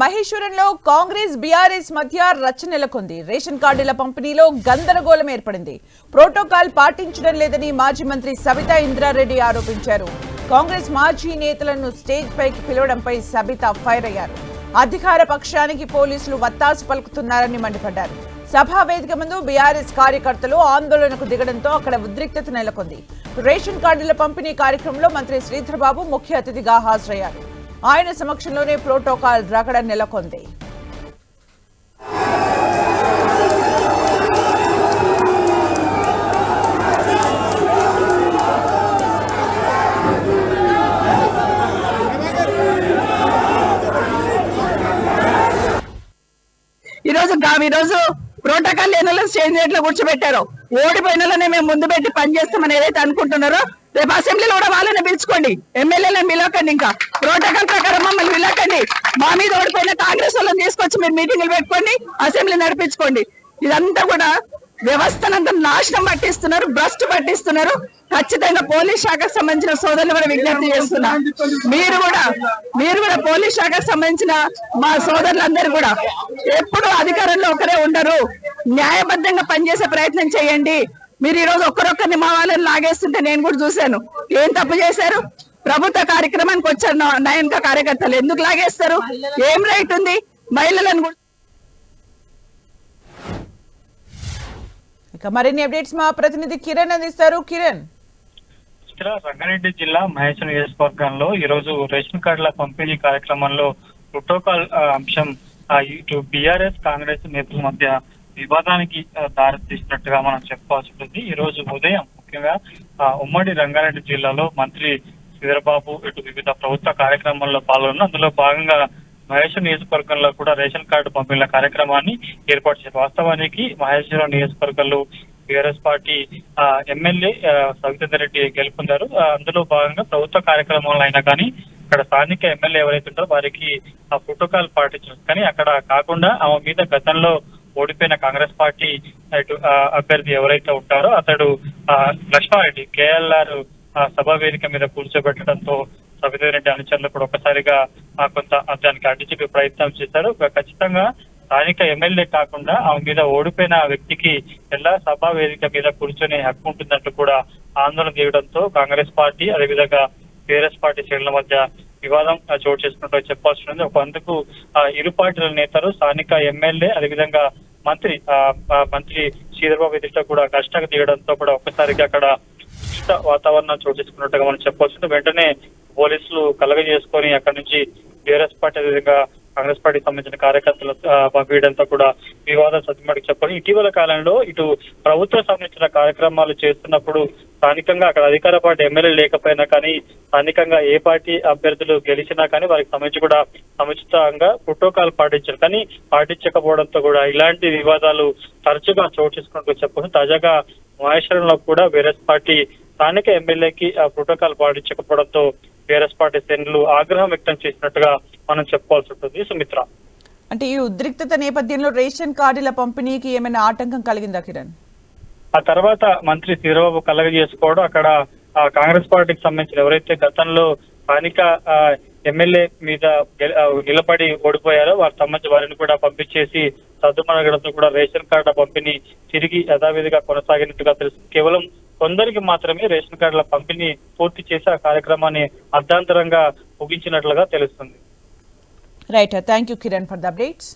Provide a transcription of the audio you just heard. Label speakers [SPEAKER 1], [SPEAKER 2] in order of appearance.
[SPEAKER 1] మహేశ్వరంలో Congress BRS మధ్య రచ్చ నెలకొంది. రేషన్ కార్డుల పంపిణీలో గందరగోళం ఏర్పడింది. ప్రోటోకాల్ పాటించడం లేదని మాజీ మంత్రి సబితా ఇంద్రారెడ్డి ఆరోపించారు. కాంగ్రెస్ మాజీ నేతలను స్టేజ్ పైకి పిలవడంపై సబిత ఫైర్ అయ్యారు. అధికార పక్షానికి పోలీసులు వత్తాసు పలుకుతున్నారని మండిపడ్డారు. సభా వేదిక ముందు బీఆర్ఎస్ కార్యకర్తలు ఆందోళనకు దిగడంతో అక్కడ ఉద్రిక్తత నెలకొంది. రేషన్ కార్డుల పంపిణీ కార్యక్రమంలో మంత్రి శ్రీధర్బాబు ముఖ్య అతిథిగా హాజరయ్యారు. ఆయన సమక్షంలోనే ప్రోటోకాల్ రగడ నెలకొంది.
[SPEAKER 2] ఈ రోజు ఈ రోజు ప్రోటోకాల్ లేని చేంజ్ చేయట్లో కూర్చోబెట్టారు. ఓడిపోయిన మేము ముందు పెట్టి పనిచేస్తామని ఏదైతే అనుకుంటున్నారో రేపు అసెంబ్లీలో కూడా వాళ్ళని పిలుచుకోండి. ఎమ్మెల్యేలను పిలవకండి ఇంకా. ప్రోటోకాల్ ప్రకారం మమ్మల్ని పిలవకండి. మా మీద ఓడిపోయిన కాంగ్రెస్ వాళ్ళని తీసుకొచ్చి మీరు మీటింగ్లు పెట్టుకోండి అసెంబ్లీ నడిపించుకోండి. ఇదంతా కూడా వ్యవస్థనంతా నాశనం పట్టిస్తున్నారు భ్రష్ట్ పట్టిస్తున్నారు. ఖచ్చితంగా పోలీస్ శాఖకు సంబంధించిన సోదరులు కూడా విజ్ఞప్తి చేస్తున్నా. మీరు కూడా మీరు కూడా పోలీస్ శాఖకు సంబంధించిన మా సోదరులందరూ కూడా ఎప్పుడు అధికారంలో ఒకరే ఉండరు. న్యాయబద్ధంగా పనిచేసే ప్రయత్నం చేయండి. మీరు ఈ రోజు ఒక్కరొక్కరిని మా వాళ్ళని లాగేస్తుంటే నేను కూడా చూశాను. ఏం తప్పు చేశారు? ప్రభుత్వ కార్యక్రమానికి వచ్చారు నా- నయనక కార్యకర్తలు. ఎందుకు లాగేస్తారు? ఏం రైట్ ఉంది? మహిళలను కూడా
[SPEAKER 1] ఇక మరిన్ని అప్డేట్స్ మా ప్రతినిధి కిరణ్ అందిస్తారు. కిరణ్.
[SPEAKER 3] రంగారెడ్డి జిల్లా మహేశ్వర నియోజకవర్గంలో ఈ రోజు రేషన్ కార్డుల పంపిణీ కార్యక్రమంలో ప్రోటోకాల్ అంశం ఇటు బీఆర్ఎస్ కాంగ్రెస్ నేతల మధ్య వివాదానికి దారితీసినట్టుగా మనం చెప్పుకోవాల్సి ఉంటుంది. ఈ రోజు ఉదయం ముఖ్యంగా ఆ, ఉమ్మడి రంగారెడ్డి జిల్లాలో మంత్రి శ్రీధరబాబు ఇటు వివిధ ప్రభుత్వ కార్యక్రమాల్లో పాల్గొన్న అందులో భాగంగా మహేశ్వర నియోజకవర్గంలో కూడా రేషన్ కార్డు పంపిణీ కార్యక్రమాన్ని ఏర్పాటు చేశారు. వాస్తవానికి మహేశ్వరం నియోజకవర్గంలో బీఆర్ఎస్ పార్టీ ఆ, ఎమ్మెల్యే సవితేందర్ రెడ్డి గెలుపొందారు. అందులో భాగంగా ప్రభుత్వ కార్యక్రమాలు అయినా కానీ ఇక్కడ స్థానిక ఎమ్మెల్యే ఎవరైతే ఉంటారో వారికి ఆ ప్రోటోకాల్ పాటించారు. కానీ అక్కడ కాకుండా ఆమె మీద గతంలో ఓడిపోయిన కాంగ్రెస్ పార్టీ అభ్యర్థి ఎవరైతే ఉంటారో అతడు ఆ, లక్ష్మారెడ్డి కేఎల్ఆర్ సభా వేదిక మీద కూర్చోబెట్టడంతో సవితారెడ్డి అనుచరులు కూడా ఒకసారిగా కొంత దానికి అడ్డు చెప్పే ప్రయత్నం చేశారు. ఖచ్చితంగా స్థానిక ఎమ్మెల్యే కాకుండా ఆమె మీద ఓడిపోయిన వ్యక్తికి ఎలా సభా వేదిక మీద కూర్చొని హక్కు ఉంటుందంటూ కూడా ఆందోళన తీయడంతో కాంగ్రెస్ పార్టీ అదేవిధంగా టీఆర్ఎస్ పార్టీ శ్రేణుల మధ్య వివాదం చోటు చేసుకున్నట్టు చెప్పాల్సి ఉంది. ఒక అందుకు ఆ, ఇరు పార్టీల నేతలు స్థానిక ఎమ్మెల్యే అదేవిధంగా మంత్రి ఆ, మంత్రి శ్రీధర్బాబు ఎదుట కూడా కష్టంగా దిగడంతో కూడా ఒక్కసారిగా అక్కడ వాతావరణం చోటు చేసుకున్నట్టుగా మనం చెప్పవచ్చు వెంటనే పోలీసులు కలగ చేసుకొని అక్కడి నుంచి బీఆర్ఎస్ పార్టీ అదేవిధంగా కాంగ్రెస్ పార్టీకి సంబంధించిన కార్యకర్తలు పంపించడంతో కూడా వివాదం సత్యమడికి చెప్పాలి. ఇటీవల కాలంలో ఇటు ప్రభుత్వం సంబంధించిన కార్యక్రమాలు చేస్తున్నప్పుడు స్థానికంగా అక్కడ అధికార పార్టీ ఎమ్మెల్యే లేకపోయినా కానీ స్థానికంగా ఏ పార్టీ అభ్యర్థులు గెలిచినా కానీ వారికి సంబంధించి కూడా సముచితంగా ప్రోటోకాల్ పాటించారు. కానీ పాటించకపోవడంతో కూడా ఇలాంటి వివాదాలు తరచుగా చోటు చేసుకుంటూ చెప్పవచ్చు తాజాగా మహేశ్వరంలో కూడా వేరే పార్టీ స్థానిక ఎమ్మెల్యేకి ఆ ప్రోటోకాల్ పాటించకపోవడంతో బీఆర్ఎస్ పార్టీ శ్రేణులు ఆగ్రహం వ్యక్తం చేసినట్టుగా మనం చెప్పుకోవాల్సి ఉంటుంది. సుమిత్ర.
[SPEAKER 1] అంటే ఈ ఉద్రిక్తత నేపథ్యంలో రేషన్ కార్డుల పంపిణీకి ఏమైనా ఆటంకం కలిగిందా కిరణ్?
[SPEAKER 3] ఆ తర్వాత మంత్రి శ్రీరాబాబు కలగ చేసుకోవడం అక్కడ కాంగ్రెస్ పార్టీకి సంబంధించిన ఎవరైతే గతంలో స్థానిక ఎమ్మెల్యే మీద నిలబడి ఓడిపోయారో వారికి సంబంధించి వారిని కూడా పంపించేసి సర్దుమణగడంతో కూడా రేషన్ కార్డుల పంపిణీ తిరిగి యథావిధిగా కొనసాగినట్టుగా తెలుసు. కేవలం కొందరికి మాత్రమే రేషన్ కార్డుల పంపిణీ పూర్తి చేసి ఆ కార్యక్రమాన్ని అర్ధాంతరంగా ముగించినట్లుగా తెలుస్తుంది.
[SPEAKER 1] Right thank you Kiran for the updates